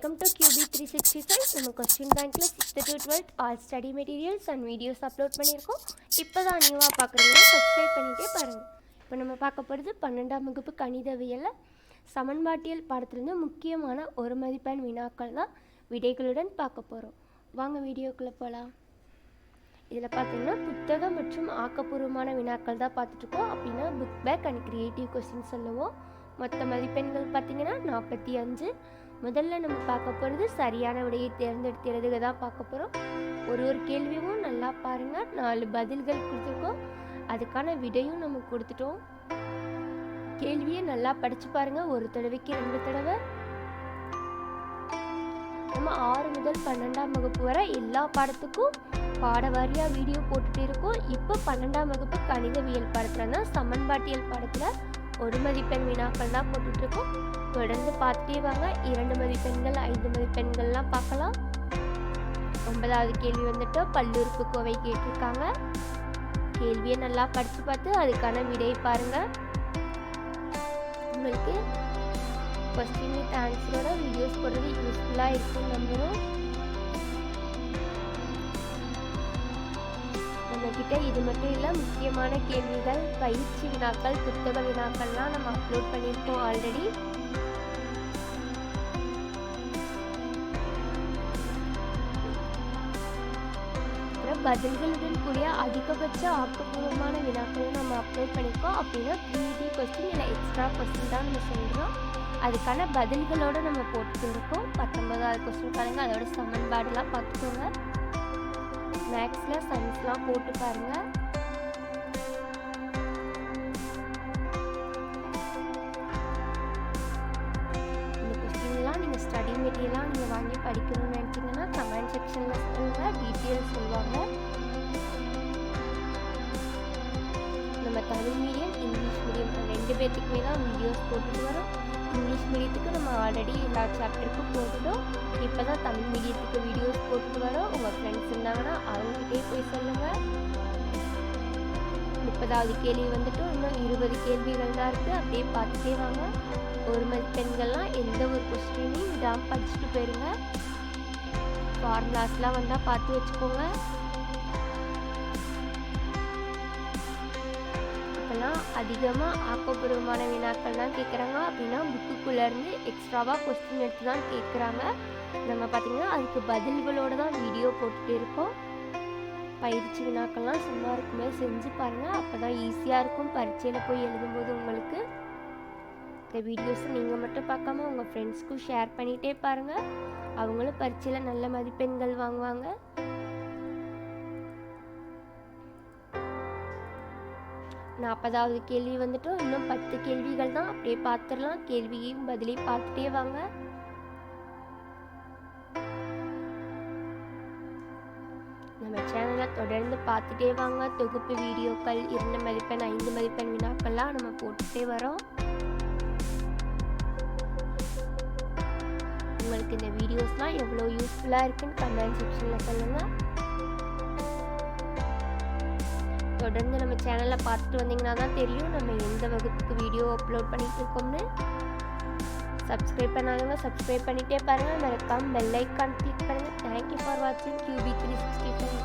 Welcome to QB three sixty five நம்ம question பேங்க்கில் sixth to twelfth all study materials and videos upload பண்ணியிருக்கோம். இப்போ தான் நியூவாக பார்க்குறீங்க சப்ஸ்கிரைப் பண்ணிகிட்டே பாருங்கள் இப்போ நம்ம பார்க்க போகிறது பன்னெண்டாம் வகுப்பு கணிதவியலில் சமன்பாட்டியல் பாடத்துலேருந்து முக்கியமான ஒரு மதிப்பெண் வினாக்கள் தான் விடைகளுடன் பார்க்க போகிறோம் வாங்க வீடியோக்குள்ளே போகலாம் இதில் பார்த்தீங்கன்னா புத்தகம் மற்றும் ஆக்கப்பூர்வமான வினாக்கள் தான் பார்த்துட்ருக்கோம் அப்படின்னா book back and creative question சொல்லுவோம். மொத்த மதிப்பெண்கள் பார்த்தீங்கன்னா நாற்பத்தி அஞ்சு முதல்ல நம்ம பார்க்க போகிறது சரியான விடையை தேர்ந்தெடுத்து தான் பார்க்க போகிறோம் ஒரு ஒரு கேள்வியும் நல்லா பாருங்கள் நாலு பதில்கள் கொடுத்துருக்கோம். அதுக்கான விடையும் நம்ம கொடுத்துட்டோம். கேள்வியை நல்லா படித்து பாருங்கள் ஒரு தடவைக்கு ரெண்டு தடவை. நம்ம ஆறு முதல் பன்னெண்டாம் வகுப்பு வரை எல்லா பாடத்துக்கும் பாட வாரியாக வீடியோ போட்டுகிட்டு இருக்கோம். இப்போ பன்னெண்டாம் வகுப்பு கணிதவியல் பாடத்தில் தான் சமன்பாட்டியல் பாடத்தில் ஒரு மதிப்பெண் வினாக்கள் தான் போட்டுட்ருக்கோம். தொடர்ந்து பார்த்துட்டே வாங்க. இரண்டு மதிப்பெண்கள் ஐந்து மதிப்பெண்கள்லாம் பார்க்கலாம். ஒன்பதாவது கேள்வி வந்துட்டு பல்லுறுப்பு கோவை கேட்டிருக்காங்க. கேள்வியை நல்லா படித்து பார்த்து அதுக்கான விடை பாருங்கள் உங்களுக்கு கொஸ்டின் வித் ஆன்சரோட வீடியோஸ் போடுறது யூஸ்ஃபுல்லாக இருக்கும் நம்புகிறோம் நம்மக்கிட்ட இது மட்டும் இல்லை முக்கியமான கேள்விகள் பயிற்சி வினாக்கள் புத்தக வினாக்கள்லாம் நம்ம அப்லோட் பண்ணியிருக்கோம் ஆல்ரெடி அப்புறம் பதில்களுடன் கூடிய அதிகபட்ச ஆக்கப்பூர்வமான வினாக்களும் நம்ம அப்லோட் பண்ணியிருக்கோம். அப்படின்னா ப்ரீடி கொஸ்டின் இல்லை எக்ஸ்ட்ரா கொஸ்டின் தான் நம்ம சொல்கிறோம் அதுக்கான பதில்களோடு நம்ம போட்டுட்டு இருக்கோம் பத்தொன்பதாவது கொஸ்டின் பாருங்கள் அதோட சமன்பாடுலாம் பார்த்துக்கோங்க. மேக்ஸில் சயின்ஸ்லாம் போட்டு பாருங்கள் இந்த கொஸ்டின்லாம் நீங்கள் ஸ்டடி மெட்டீரியலாக நீங்கள் வாங்கி படிக்கணும்னு நினச்சிங்கன்னா கமெண்ட் செக்ஷனில் சொல்லுங்கள் டீட்டெயில்ஸ் சொல்லுவாங்க. நம்ம தமிழ் மீடியம் இங்கிலீஷ் மீடியம் ரெண்டு பேர்த்துக்குமே தான் வீடியோஸ் போட்டுட்டு வரோம். இங்கிலீஷ் மீடியத்துக்கு நம்ம ஆல்ரெடி எல்லா சாப்டருக்கும் போட்டுட்டோம். இப்போ தான் தமிழ் மீடியத்துக்கு வீடியோ அவங்ககிட்டே போய் சொல்லுங்கள் முப்பதாவது கேள்வி வந்துட்டு இன்னும் இருபது கேள்விகள் தான் இருக்குது அப்படியே பார்த்துட்டே வாங்க. ஒரு மதிப்பெண்கள்லாம் எந்த ஒரு கொஸ்டினையும் விடாமல் படிச்சுட்டு போயிருங்க. ஃபார்முலாஸ்லாம் வந்தால் பார்த்து வச்சுக்கோங்க. இப்போலாம் அதிகமாக ஆக்கப்பூர்வமான வினாக்கள் தான் கேட்குறாங்க அப்படின்னா புக்குக்குள்ளேருந்து எக்ஸ்ட்ராவாக கொஸ்டின் எடுத்து தான் கேட்குறாங்க நம்ம பார்த்திங்கன்னா அதுக்கு பதில்களோடு தான் வீடியோ போட்டுகிட்டே இருக்கோம் பயிற்சி வினாக்கள்லாம் சும்மா இருக்குமே செஞ்சு பாருங்கள் அப்போ தான் ஈஸியாக இருக்கும். பரீட்சையில் போய் எழுதும்போது உங்களுக்கு இந்த வீடியோஸை நீங்கள் மட்டும் பார்க்காம உங்கள் ஃப்ரெண்ட்ஸ்க்கும் ஷேர் பண்ணிகிட்டே பாருங்கள் அவங்களும் பரீட்சையில் நல்ல மதிப்பெண்கள் வாங்குவாங்க. நாற்பதாவது கேள்வி வந்துட்டோம். இன்னும் பத்து கேள்விகள் தான். அப்படியே பார்த்துடலாம் கேள்வியும் பதிலையும் பார்த்துட்டே வாங்க. நம்ம சேனலை தொடர்ந்து பார்த்துட்டே வாங்க. தொகுப்பு வீடியோக்கள் இரண்டு மதிப்பெண் ஐந்து மதிப்பெண் வினாக்கள்லாம் நம்ம போட்டுட்டே வரோம். உங்களுக்கு இந்த வீடியோஸ்லாம் எவ்வளோ யூஸ்ஃபுல்லாக இருக்குன்னு கமெண்ட் செக்ஷனில் சொல்லுங்கள் தொடர்ந்து நம்ம சேனலை பார்த்துட்டு வந்தீங்கன்னா தான் தெரியும் நம்ம எந்த வகுப்புக்கு வீடியோ அப்லோட் பண்ணிகிட்டு இருக்கோம்னு. சப்ஸ்கிரைப் பண்ணாதவங்க சப்ஸ்கிரைப் பண்ணிகிட்டே பாருங்கள் மறக்காம பெல் ஐக்கான் கிளிக் பண்ணுங்கள் தேங்க்யூ ஃபார் வாட்சிங் கியூபி த்ரீ சிக்ஸ்டி ஃபைவ்